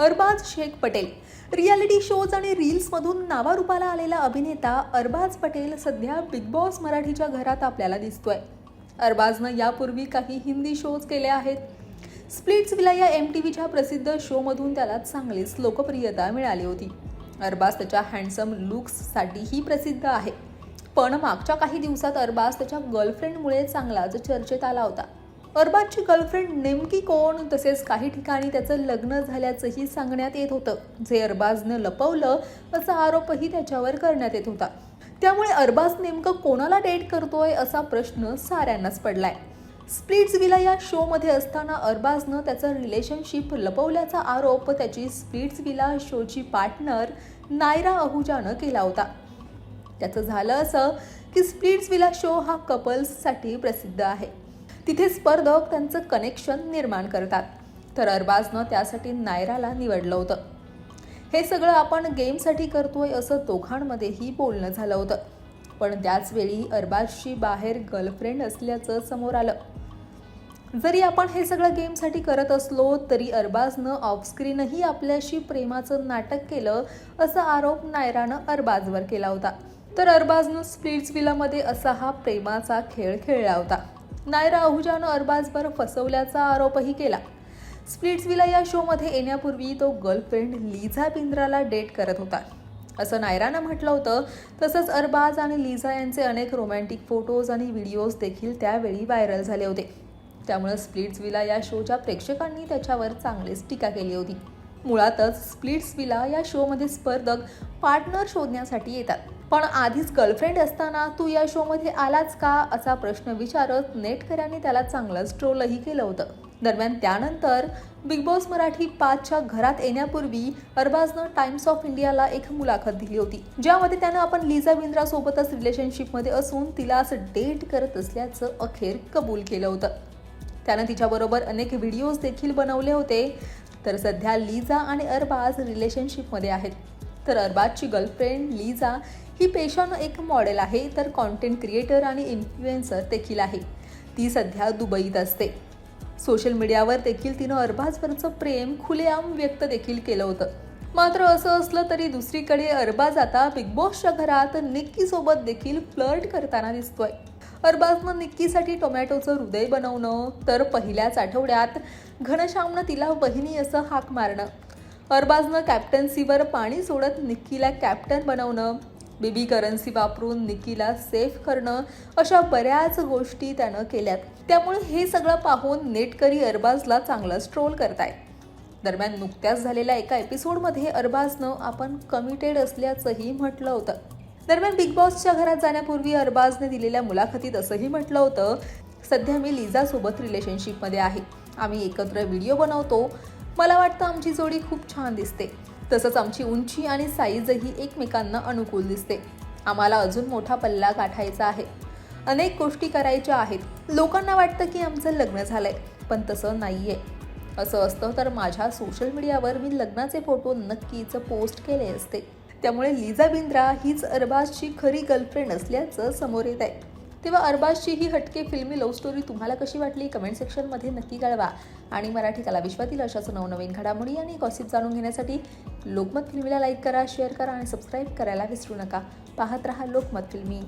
Arbaaz Shaikh Patel. Reality shows आणि रील्समधून नावारूपाला आलेला अभिनेता अरबाज पटेल सध्या बिग बॉस मराठीच्या घरात आपल्याला दिसतोय. अरबाजनं यापूर्वी काही हिंदी शोज केले आहेत. स्प्लिट्स विला या एम टी व्हीच्या प्रसिद्ध शोमधून त्याला चांगलीच लोकप्रियता मिळाली होती. अरबाज त्याच्या हँडसम लुक्ससाठीही प्रसिद्ध आहे. पण मागच्या काही दिवसात अरबाज त्याच्या गर्लफ्रेंडमुळे चांगलाच चर्चेत आला होता. अरबाजची गर्लफ्रेंड नेमकी कोण? तसेच काही ठिकाणी त्याचं लग्न झाल्याचंही सांगण्यात येत होतं. जे अरबाजनं लपवलं असा आरोपही त्याच्यावर करण्यात येत होता. त्यामुळे अरबाज नेमकं कोणाला डेट करतोय असा प्रश्न साऱ्यांनाच पडलाय. स्प्लिट्स विला या शोमध्ये असताना अरबाजनं त्याचं रिलेशनशिप लपवल्याचा आरोप त्याची स्प्लिट्स विला शोची पार्टनर नायरा अहुजानं केला होता. त्याचं झालं असं की स्प्लिट्स विला शो हा कपल्ससाठी प्रसिद्ध आहे. तिथे स्पर्धक त्यांचं कनेक्शन निर्माण करतात. तर अरबाजनं त्यासाठी नायराला निवडलं होतं. हे सगळं आपण गेमसाठी करतोय असं दोघांमध्येही बोलणं झालं होतं. पण त्याचवेळी अरबाजची बाहेर गर्लफ्रेंड असल्याचं समोर आलं. जरी आपण हे सगळं गेमसाठी करत असलो तरी अरबाजनं ऑफस्क्रीनही आपल्याशी प्रेमाचं नाटक केलं असा आरोप नायरानं अरबाजवर केला होता. तर अरबाजनं स्प्लिट्स विलामध्ये असा हा प्रेमाचा खेळ खेळला होता. नायरा अहुजानं अरबाजवर फसवल्याचा आरोपही केला. स्प्लिट्सविला या शोमध्ये येण्यापूर्वी तो गर्लफ्रेंड लिझा बिंद्राला डेट करत होता. असं नायरानं म्हटलं होतं. तसंच अरबाज आणि लिझा यांचे अनेक रोमॅन्टिक फोटोज आणि व्हिडिओज देखील त्यावेळी व्हायरल झाले होते. त्यामुळे स्प्लिट्सविला या शोच्या प्रेक्षकांनी त्याच्यावर चांगलीच टीका केली होती. मुळातच स्प्लिट्सविला या शोमध्ये स्पर्धक पार्टनर शोधण्यासाठी येतात. पण आधीच गर्लफ्रेंड असताना तू या शोमध्ये आलाच का? असा प्रश्न विचारत नेटकऱ्यांनी त्याला चांगलंच ट्रोलही केलं होतं. दरम्यान त्यानंतर बिग बॉस मराठी पाचच्या घरात येण्यापूर्वी अरबाजनं टाइम्स ऑफ इंडियाला एक मुलाखत दिली होती. ज्यामध्ये त्यानं आपण लिझा बिंद्रासोबतच रिलेशनशिपमध्ये असून तिला असं डेट करत असल्याचं अखेर कबूल केलं होतं. त्यानं तिच्याबरोबर अनेक व्हिडिओज देखील बनवले होते. तर सध्या लिझा आणि अरबाज रिलेशनशिपमध्ये आहेत. तर अरबाजची गर्लफ्रेंड लिझा ही पेशानं एक मॉडेल आहे तर कॉन्टेंट क्रिएटर आणि इन्फ्लुएन्सर देखील आहे. ती सध्या दुबईत असते. सोशल मीडियावर देखील तिनं अरबाजवरचं प्रेम खुलेआम व्यक्त देखील केलं होतं. मात्र असं असलं तरी दुसरीकडे अरबाज आता बिग बॉसच्या घरात निक्कीसोबत देखील फ्लर्ट करताना दिसतोय. अरबाजनं निक्कीसाठी टोमॅटोचं हृदय बनवणं तर पहिल्याच आठवड्यात घनश्यामनं तिला बहिणी असं हाक मारणं. अरबाजनं कॅप्टन्सीवर पाणी सोडत निक्कीला कॅप्टन बनवणं. बेबी करन्सी वापरून निकीला सेफ करणं. अशा बऱ्याच गोष्टी त्यानं केल्यात. त्यामुळे हे सगळं पाहून नेटकरी अरबाजला चांगलाच ट्रोल करतायत दरम्यान नुकत्याच झालेल्या एका एपिसोडमध्ये अरबाजनं आपण कमिटेड असल्याचंही म्हटलं होतं. दरम्यान बिग बॉसच्या घरात जाण्यापूर्वी अरबाजने दिलेल्या मुलाखतीत असंही म्हटलं होतं. सध्या मी लिझासोबत रिलेशनशिपमध्ये आहे. आम्ही एकत्र व्हिडिओ बनवतो. मला वाटतं आमची जोडी खूप छान दिसते. तसंच आमची उंची आणि साईजही एकमेकांना अनुकूल दिसते. आम्हाला अजून मोठा पल्ला गाठायचा आहे. अनेक गोष्टी करायच्या आहेत. लोकांना वाटतं की आमचं लग्न झालंय पण तसं नाही आहे असं असतं तर माझ्या सोशल मीडियावर मी लग्नाचे फोटो नक्कीच पोस्ट केले असते. त्यामुळे लिझा बिंद्रा हीच अरबाजची खरी गर्लफ्रेंड असल्याचं समोर येत आहे तेव्हा अरबाजची ही हटके फिल्मी लव्ह स्टोरी तुम्हाला कशी वाटली? कमेंट सेक्शनमध्ये नक्की कळवा. आणि मराठी कला विश्वातील अशाच नवनवीन घडामोडी आणि गॉसिप जाणून घेण्यासाठी लोकमत फिल्मीला लाईक करा शेअर करा आणि सबस्क्राईब करायला विसरू नका. पाहत रहा लोकमत फिल्मी.